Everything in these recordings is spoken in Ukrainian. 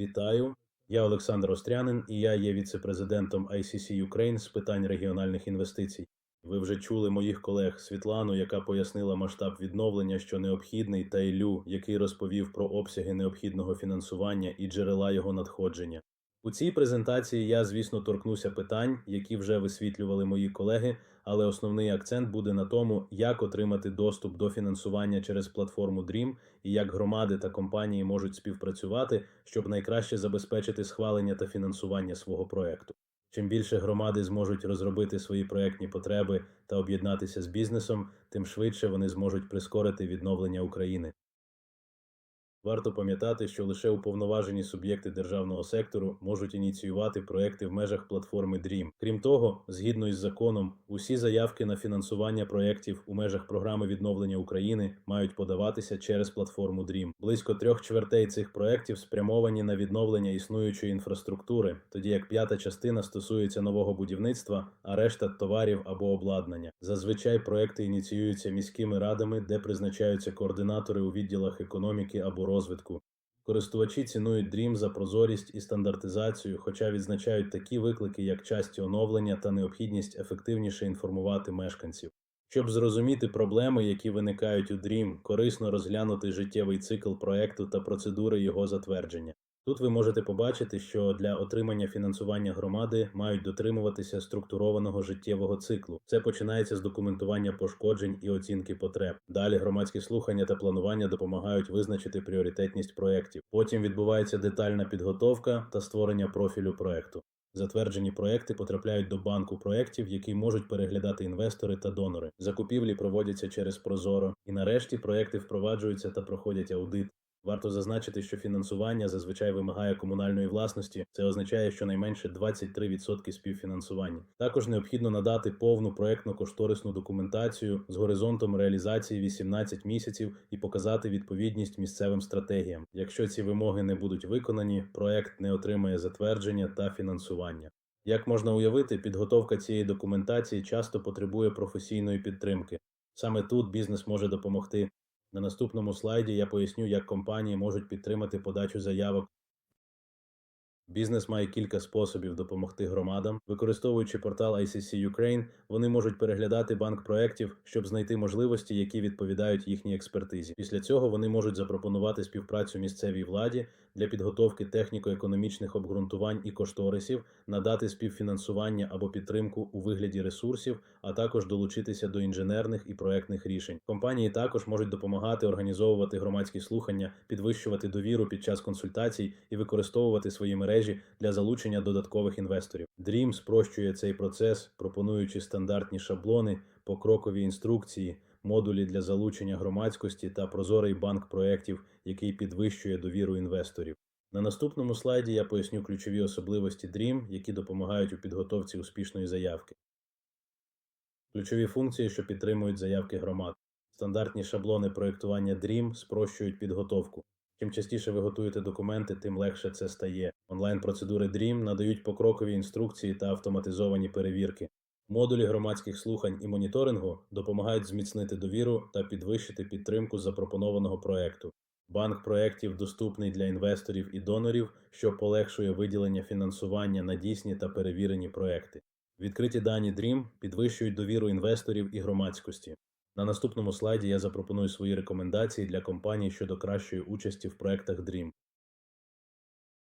Вітаю, я Олександр Острянин і я є віце-президентом ICC Ukraine з питань регіональних інвестицій. Ви вже чули моїх колег Світлану, яка пояснила масштаб відновлення, що необхідний, та Ілю, який розповів про обсяги необхідного фінансування і джерела його надходження. У цій презентації я, звісно, торкнуся питань, які вже висвітлювали мої колеги, але основний акцент буде на тому, як отримати доступ до фінансування через платформу DREAM і як громади та компанії можуть співпрацювати, щоб найкраще забезпечити схвалення та фінансування свого проекту. Чим більше громади зможуть розробити свої проектні потреби та об'єднатися з бізнесом, тим швидше вони зможуть прискорити відновлення України. Варто пам'ятати, що лише уповноважені суб'єкти державного сектору можуть ініціювати проекти в межах платформи DREAM. Крім того, згідно із законом, усі заявки на фінансування проєктів у межах програми відновлення України мають подаватися через платформу DREAM. Близько трьох чвертей цих проєктів спрямовані на відновлення існуючої інфраструктури, тоді як п'ята частина стосується нового будівництва, а решта товарів або обладнання. Зазвичай проекти ініціюються міськими радами, де призначаються координатори у відділах економіки або розвитку. Користувачі цінують Dream за прозорість і стандартизацію, хоча відзначають такі виклики, як часті оновлення та необхідність ефективніше інформувати мешканців. Щоб зрозуміти проблеми, які виникають у Dream, корисно розглянути життєвий цикл проекту та процедури його затвердження. Тут ви можете побачити, що для отримання фінансування громади мають дотримуватися структурованого життєвого циклу. Це починається з документування пошкоджень і оцінки потреб. Далі громадські слухання та планування допомагають визначити пріоритетність проєктів. Потім відбувається детальна підготовка та створення профілю проекту. Затверджені проекти потрапляють до банку проєктів, які можуть переглядати інвестори та донори. Закупівлі проводяться через Прозоро, і нарешті проекти впроваджуються та проходять аудит. Варто зазначити, що фінансування зазвичай вимагає комунальної власності. Це означає, що найменше 23% співфінансування. Також необхідно надати повну проектно-кошторисну документацію з горизонтом реалізації 18 місяців і показати відповідність місцевим стратегіям. Якщо ці вимоги не будуть виконані, проект не отримає затвердження та фінансування. Як можна уявити, підготовка цієї документації часто потребує професійної підтримки. Саме тут бізнес може допомогти. На наступному слайді я поясню, як компанії можуть підтримати подачу заявок. Бізнес має кілька способів допомогти громадам. Використовуючи портал ICC Ukraine, вони можуть переглядати банк проєктів, щоб знайти можливості, які відповідають їхній експертизі. Після цього вони можуть запропонувати співпрацю місцевій владі для підготовки техніко-економічних обґрунтувань і кошторисів, надати співфінансування або підтримку у вигляді ресурсів, а також долучитися до інженерних і проектних рішень. Компанії також можуть допомагати організовувати громадські слухання, підвищувати довіру під час консультацій і використовувати свої мережі для залучення додаткових інвесторів. Dream спрощує цей процес, пропонуючи стандартні шаблони, покрокові інструкції, модулі для залучення громадськості та прозорий банк проєктів, який підвищує довіру інвесторів. На наступному слайді я поясню ключові особливості Dream, які допомагають у підготовці успішної заявки. Ключові функції, що підтримують заявки громад. Стандартні шаблони проєктування Dream спрощують підготовку. Чим частіше ви готуєте документи, тим легше це стає. Онлайн-процедури DREAM надають покрокові інструкції та автоматизовані перевірки. Модулі громадських слухань і моніторингу допомагають зміцнити довіру та підвищити підтримку запропонованого проекту. Банк проєктів доступний для інвесторів і донорів, що полегшує виділення фінансування на дійсні та перевірені проекти. Відкриті дані DREAM підвищують довіру інвесторів і громадськості. На наступному слайді я запропоную свої рекомендації для компаній щодо кращої участі в проектах DREAM.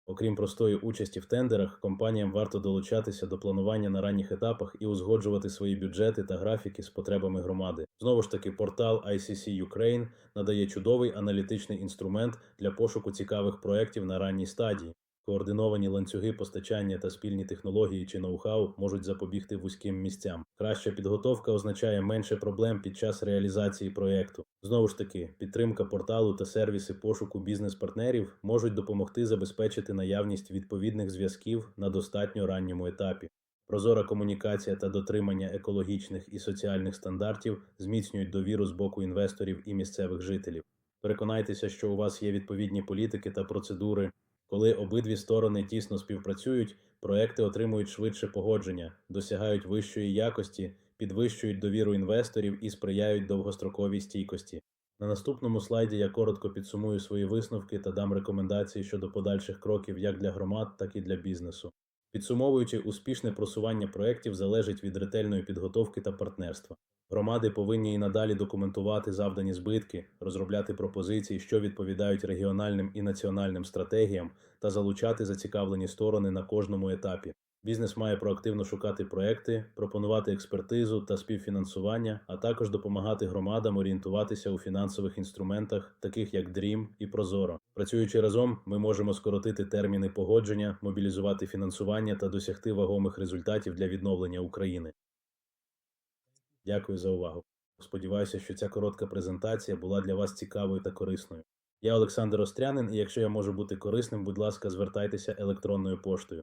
Окрім простої участі в тендерах, компаніям варто долучатися до планування на ранніх етапах і узгоджувати свої бюджети та графіки з потребами громади. Знову ж таки, портал ICC Ukraine надає чудовий аналітичний інструмент для пошуку цікавих проєктів на ранній стадії. Координовані ланцюги постачання та спільні технології чи ноу-хау можуть запобігти вузьким місцям. Краща підготовка означає менше проблем під час реалізації проєкту. Знову ж таки, підтримка порталу та сервіси пошуку бізнес-партнерів можуть допомогти забезпечити наявність відповідних зв'язків на достатньо ранньому етапі. Прозора комунікація та дотримання екологічних і соціальних стандартів зміцнюють довіру з боку інвесторів і місцевих жителів. Переконайтеся, що у вас є відповідні політики та процедури. Коли обидві сторони тісно співпрацюють, проекти отримують швидше погодження, досягають вищої якості, підвищують довіру інвесторів і сприяють довгостроковій стійкості. На наступному слайді я коротко підсумую свої висновки та дам рекомендації щодо подальших кроків як для громад, так і для бізнесу. Підсумовуючи, успішне просування проєктів залежить від ретельної підготовки та партнерства. Громади повинні і надалі документувати завдані збитки, розробляти пропозиції, що відповідають регіональним і національним стратегіям, та залучати зацікавлені сторони на кожному етапі. Бізнес має проактивно шукати проекти, пропонувати експертизу та співфінансування, а також допомагати громадам орієнтуватися у фінансових інструментах, таких як DREAM і Прозоро. Працюючи разом, ми можемо скоротити терміни погодження, мобілізувати фінансування та досягти вагомих результатів для відновлення України. Дякую за увагу. Сподіваюся, що ця коротка презентація була для вас цікавою та корисною. Я Олександр Острянин, і якщо я можу бути корисним, будь ласка, звертайтеся електронною поштою.